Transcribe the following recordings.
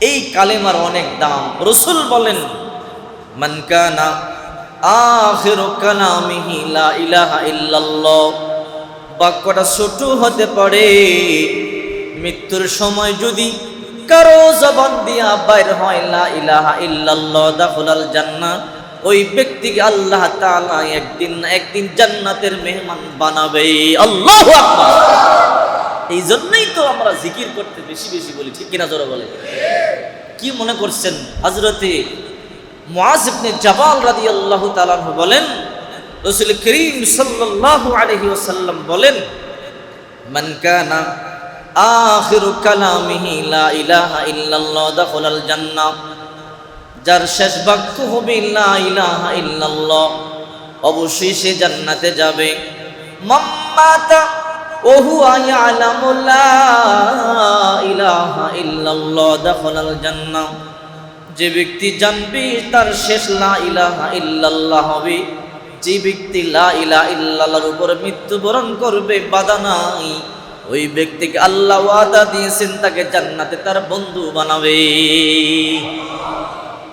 এই কালেমার অনেক দাম। রসুল বলেন মানকানা বাক্যটা ছোট হতে পারে। মৃত্যুর সময় যদি কারও জবান দিয়া বাইর হয়, লা ইলাহা ইল্লাল্লাহ, দাখুলাল জান্নাহ ওই ব্যক্তিকে আল্লাহ তাআলা একদিন একদিন জান্নাতের মেহমান বানাবে আল্লাহু এই জন্যই তো আমরা জিকির করতে বেশি বেশি বলি, ঠিক কিনা জোরে বলে কি মনে করছেন? হজরতে মুআজ ইবনে জাবাল রাদিয়াল্লাহু তাআলা বলেন, রাসূল করিম সাল্লাল্লাহু আলাইহি ওয়াসাল্লাম বলেন, মান কানা আখিরু কালামিহি লা ইলাহা ইল্লাল্লাহ দাখালাল জান্নাহ। যার শেষ বাক্য হবে ইলাহা ইল্লাল্লাহ অবশ্যই সে জান্নাতে যাবে। ইলাহা ইল্লাল্লাহ যে ব্যক্তি জানবে তার শেষ লা ইলাহা ইল্লাল্লাহ হবে, যে ব্যক্তি লা ইল্লাল্লাহর উপর মৃত্যুবরণ করবে, বাধা নাই। ওই ব্যক্তিকে আল্লাহ ওয়াদা দিয়েছেন, তাকে জান্নাতে তার বন্ধু বানাবে।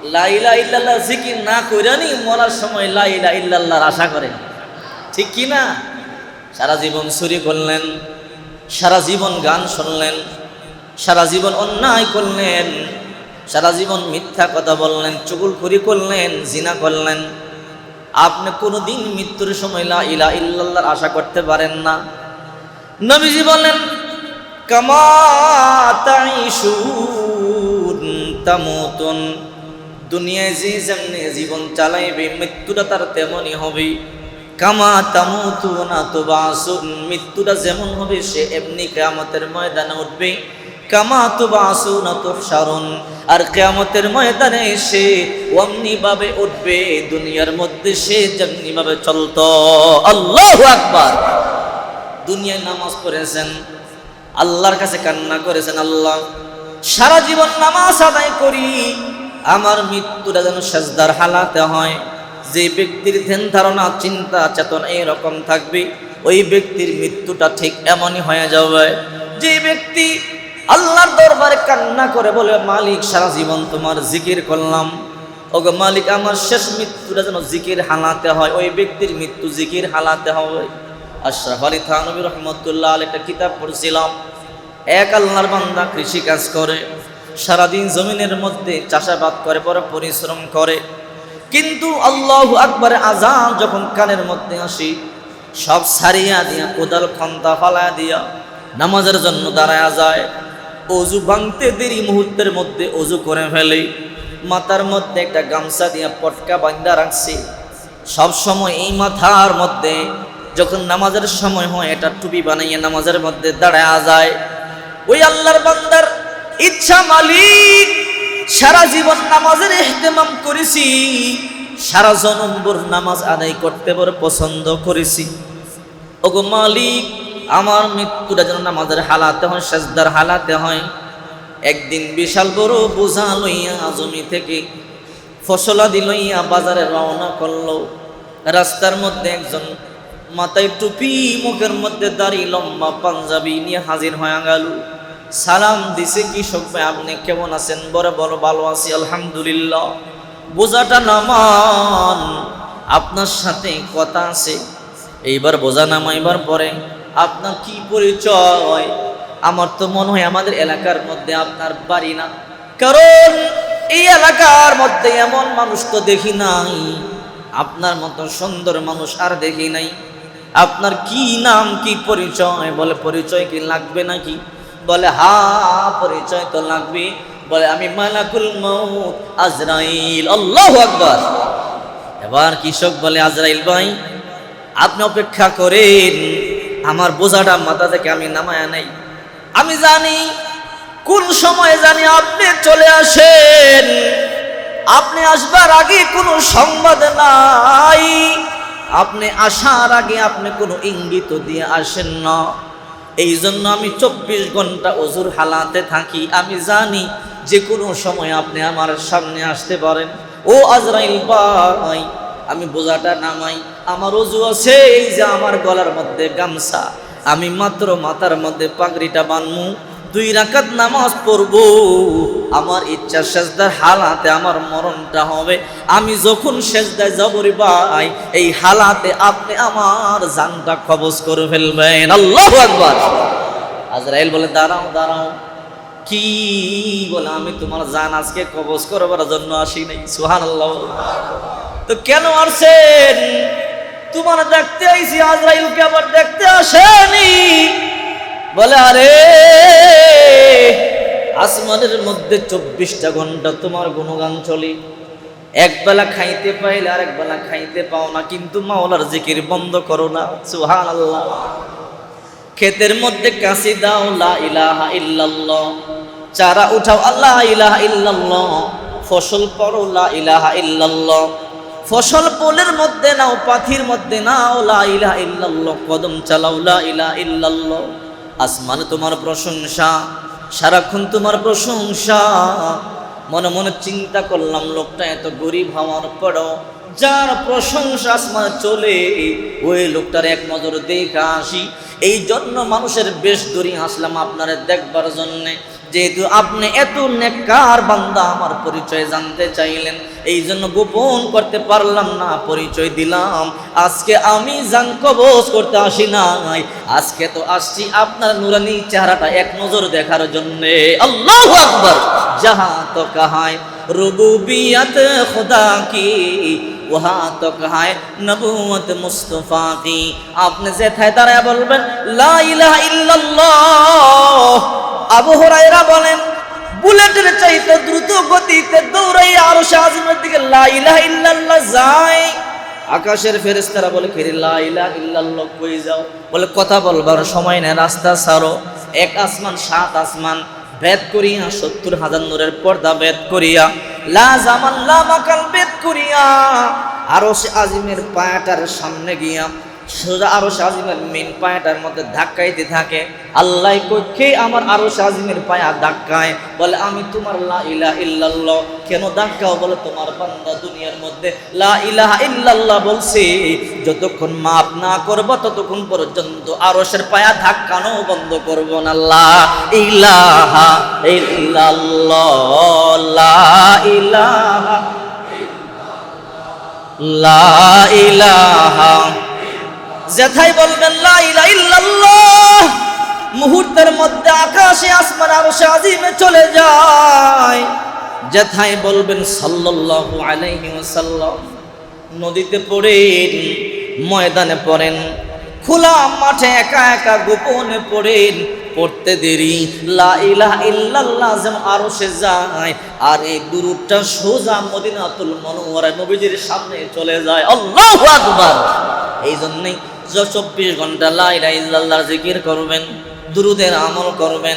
লা ইলাহা ইল্লাল্লাহ জিকির না কইরানি মরার সময় লা ইলাহা ইল্লাল্লাহর আশা করেন ঠিক কি না? সারা জীবন চুরি করলেন, সারা জীবন গান শুনলেন, সারা জীবন অন্যায় করলেন, সারা জীবন মিথ্যা কথা বললেন চুগুলখুরি করলেন, জিনা করলেন। আপনি কোনোদিন মৃত্যুর সময় লা ইলা ইল্লাল্লাহর আশা করতে পারেন না। নবীজি বলেন কামা তাইশুন তামুতুন। দুনিয়ায় যে যেমনি জীবন চালাইবে, মৃত্যুটা তার তেমনই হবে। কামা তামুতু না তো বাসুন, মৃত্যুটা যেমন হবে, সে এমনি কেয়ামতের ময়দানে উঠবে। কামা তো বাসু না তো সারণ আর কেয়ামতের ময়দানে সে অমনি ভাবে উঠবে। দুনিয়ার মধ্যে সে যেমনি ভাবে চলত। আল্লাহ আকবার। দুনিয়ায় নামাজ পড়েছেন, আল্লাহর কাছে কান্না করেছেন, আল্লাহ সারা জীবন নামাজ আদায় করি। আমার মৃত্যুটা যেন সেজদার হালাতে হয়। যে ব্যক্তির ধ্যান ধারণা, চিন্তা, চেতনা এরকম থাকবে, ওই ব্যক্তির মৃত্যুটা ঠিক এমনই হয়ে যাবে। যে ব্যক্তি আল্লাহর দরবারে কান্না করে বলে, মালিক, সারা জীবন তোমার জিকির করলাম। ওগো মালিক, আমার শেষ মৃত্যুটা যেন জিকির হালাতে হয়, ওই ব্যক্তির মৃত্যু জিকির হালাতে হবে। আশরাফ আলী থানবী রহমতুল্লাহ একটা কিতাব পড়ছিলাম। এক আল্লাহর বান্দা কৃষি কাজ করে। সারাদিন জমিনের মধ্যে চাষাবাদ করে পরে পরিশ্রম করে। কিন্তু আল্লাহ আকবরে আজান যখন কানের মধ্যে আসি, সব সারিয়া দিয়া, কোদাল খন্তা ফালা দিয়া নামাজের জন্য দাঁড়ায় যায়। অজু ভাঙতে দেরি মুহূর্তের মধ্যে অজু করে ফেলে। মাথার মধ্যে একটা গামছা দিয়া পটকা বান্ধা রাখছি। সব সময় এই মাথার মধ্যে যখন নামাজের সময় হয় এটা টুপি বানাইয়া নামাজের মধ্যে দাঁড়ায় যায়। ওই আল্লাহর বান্দার ইচ্ছা মালিক, সারা জীবন নামাজের ইহতেমাম করেছি, সারা জনম্বর নামাজ আদায় করতে বড় পছন্দ করেছি। ওগো মালিক, আমার মৃত্যুটা যেন নামাজের হালাতে হয়, সেজদার হালাতে হয়। একদিন বিশাল বড় বোঝা লইয়া জমি থেকে ফসলাদি লইয়া বাজারে রওনা করল। রাস্তার মধ্যে একজন মাথায় টুপি, মুখের মধ্যে দাড়ি, লম্বা পাঞ্জাবি নিয়ে হাজির হয়ে গেল। সালাম দিছে কৃষক ভাই, আপনি কেমন আছেন? বড় বড় ভালো আছি, আলহামদুলিল্লাহ। বোঝাটা নামান, আপনার সাথে কথা আছে। এইবার বোঝা নামাইবার পরে আপনার কি পরিচয়? আমার তো মনে হয় আমাদের এলাকার মধ্যে আপনার বাড়ি না। কারণ এই এলাকার মধ্যে এমন মানুষ তো দেখি নাই। আপনার মতো সুন্দর মানুষ আর দেখি নাই। আপনার কি নাম, কি পরিচয়? বলে পরিচয় কি লাগবে নাকি? বলে, হা, পরিচয় তো লাগবে বলে, আমি মালাকুল মৌত আজরাইল। আল্লাহ আকবার। এবার কৃষক বলে, আজরাইল ভাই, আপনি অপেক্ষা করেন। আমার বোঝাটা মাথা থেকে আমি নামায় নাই। আমি জানি, কোন সময় জানি আপনি চলে আসেন। আপনি আসবার আগে কোনো সংবাদ নাই। আপনি আসার আগে আপনি কোনো ইঙ্গিত দিয়ে আসেন না। এই জন্য আমি চব্বিশ ঘণ্টা অজুর হালাতে থাকি। আমি জানি যে কোনো সময় আপনি আমার সামনে আসতে পারেন। ও আজরাইল ভাই, আমি বোঝাটা নামাই, আমার অজু আছে, এই যে আমার গলার মধ্যে গামছা। আমি মাত্র মাথার মধ্যে পাগড়িটা বানমু দুই রাকাত নামাজ পড়ব। আমার ইচ্ছা সেজদার হালাতে আমার মরণটা হবে। আমি যখন সেজদায় যাব রে ভাই, এই হালাতে আপনি আমার জানটা কবজ করে ফেলবেন। আল্লাহু আকবার। আজরাইল বলে, দাঁড়াও দাঁড়াও। কি বলে, আমি তোমার জান আজকে কবজ করবার জন্য আসি নাই। সুবহানাল্লাহ। তো কেন আসছেন তোমার দেখতে আইছি, আজরাইলকে আবার দেখতে আসেনি। বলে, আরে আসমানের মধ্যে চব্বিশটা ঘণ্টা তোমার গুণগান চলে। একবেলা খাইতে পাইলে আরেক বেলা খাইতে পাও না, কিন্তু মাওলার জিকির বন্ধ করো না। সুহান আল্লাহ ক্ষেতের মধ্যে কাশি দাও, লা ইলাহা ইল্লাল্লাহ। চারা উঠাও আল্লাহ ইলাহা ইল্লাল্লাহ। ফসল পড়ো, লা ইলাহা ইল্লাল্লাহ। ফসল পোলের মধ্যে নাও, পাথির মধ্যে নাও, লা ইলাহা ইল্লাল্লাহ। কদম চালাও, লা ইলাহা ইল্লাল্লাহ। আসমান তোমার প্রশংসা। সারাক্ষণ তোমার প্রশংসা। মনে মনে চিন্তা করলাম, লোকটা এত গরিব হওয়ার পর যার প্রশংসা আসমান চলে, ওই লোকটার এক নজর দেখা আসি। এই জন্য মানুষের বেশ দড়ি হাসলাম আপনারা দেখবার জন্যে। যেহেতু আপনি এত নেককার বান্দা, আমার পরিচয় জানতে চাইলেন। এই জন্য গোপন করতে পারলাম না, পরিচয় দিলাম। আজকে আমি জান করতে আসি নাই। আজকে তো আসছি আপনার নুরানি চেহারাটা এক নজর দেখার জন্যে। আল্লাহ আকবর! যাহা তো কাহায়, রুবুবিয়ত খোদা কি? আপনি যে থাই তারা বলবেন লাইলা ইল্লাল্লাহ! হুরায়রা বলেন, বুলেটের চাইতে দ্রুত গতিতে দৌড়াই আরও শাহজিমের দিকে লা ইলাহা ইল্লাল্লাহ যায়। আকাশের ফেরেশতারা বলে ফিরে লা ইলাহা ইল্লাল্লাহ, কই যাও? বলে, কথা বলবার সময় নেই, রাস্তা ছাড়ো। এক আসমান, সাত আসমান ভেদ করিয়া সত্তর হাজার নূরের পর্দা ভেদ করিয়া, লা জামান লা মাকাল ভেদ করিয়া আরও সে আজিমের পায়াটার সামনে গিয়া সোজা আরও আজিমের মেন পায়াটার মধ্যে ধাক্কাইতে থাকে। আল্লাহ কক্ষে আমার আরও আজিমের পায়া ধাক্কায়। বলে, আমি তোমার লা ইলা ইল্লাল্লাহ, কেন ধাক্কাও বলে? তোমার বান্দা দুনিয়ার মধ্যে লা ইলাহা ইল্লাল্লাহ বলছি, যতক্ষণ মাপ না করব, ততক্ষণ পর্যন্ত আরশের পায়া ধাক্কানো বন্ধ করব না। লা ইলাহা ইল্লাল্লাহ, লা ইলাহা লা ইলাহা যেথাই বলবেন মুহূর্তের মধ্যে আকাশে, আসমান, আরশে, আজিমে চলে যায়। যেথাই বলবেন, সাল্লাল্লাহু আলাইহি নদীতে পড়েন, ময়দানে পড়েন, খোলা মাঠে একা একা গোপনে পড়েন, পড়তে দেরি। লা ইল্লাল্লাহ যেন আরও সে যায়, আর এই দুরুদটা সোজা মদিনাতুল মনোহরা নবীজির সামনে চলে যায়। আল্লাহু এই জন্যই চব্বিশ ঘণ্টা লাইলা ইল্লাল্লাহর জিকির করবেন দুরুদের আমল করবেন